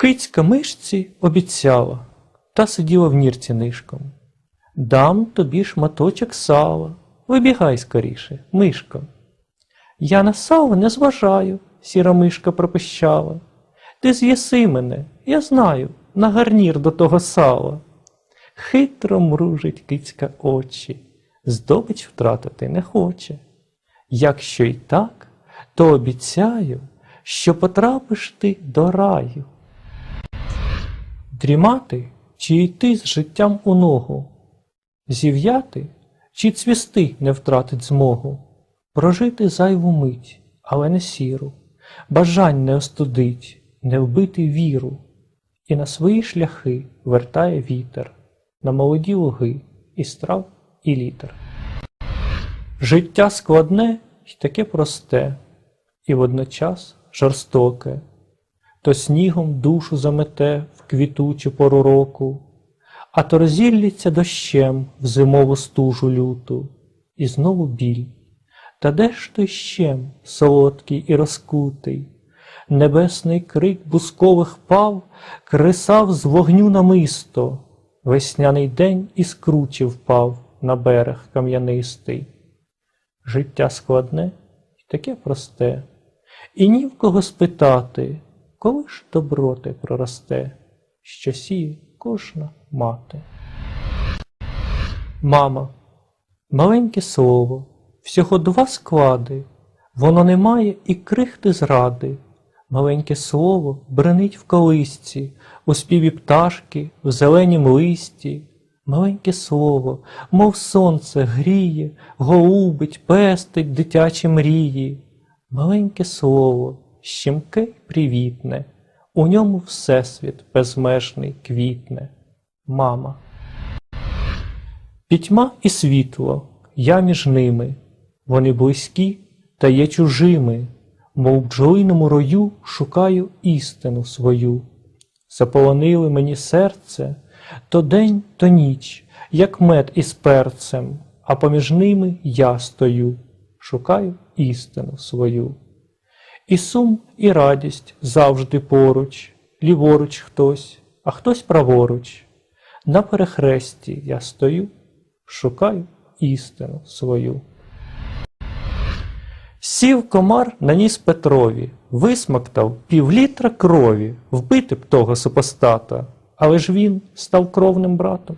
Кицька мишці обіцяла, та сиділа в нірці нишком. Дам тобі шматочок сала, вибігай скоріше, мишко. Я на сало не зважаю, сіра мишка пропищала. Ти з'їси мене, я знаю, на гарнір до того сала. Хитро мружить кицька очі, здобич втратити не хоче. Якщо й так, то обіцяю, що потрапиш ти до раю. Дрімати чи йти з життям у ногу, зів'яти чи цвісти не втратить змогу, прожити зайву мить, але не сіру, бажань не остудить, не вбити віру, і на свої шляхи вертає вітер, на молоді луги і страв, і літер. Життя складне й таке просте, і водночас жорстоке, то снігом душу замете в квітучу пору року, а то розіллється дощем в зимову стужу люту, і знову біль. Та де ж той щем, солодкий і розкутий? Небесний крик бускових пав кресав з вогню намисто, весняний день із кручі впав на берег кам'янистий. Життя складне і таке просте, і ні в кого спитати, коли ж доброти проросте, що сіє кожна мати. Мама, маленьке слово, всього два склади, воно не має і крихти зради. Маленьке слово бренить в колисці, у співі пташки, в зеленім листі. Маленьке слово, мов сонце, гріє, голубить, пестить дитячі мрії. Маленьке слово, щемке й привітне, у ньому всесвіт безмежний квітне. Мама. Пітьма і світло, я між ними, вони близькі та є чужими, мов в бджолиному рою шукаю істину свою. Заполонили мені серце то день, то ніч, як мед із перцем, а поміж ними я стою, шукаю істину свою. І сум, і радість завжди поруч, ліворуч хтось, а хтось праворуч. На перехресті я стою, шукаю істину свою. Сів комар на ніс Петрові, висмоктав півлітра крові, вбити б того супостата, але ж він став кровним братом.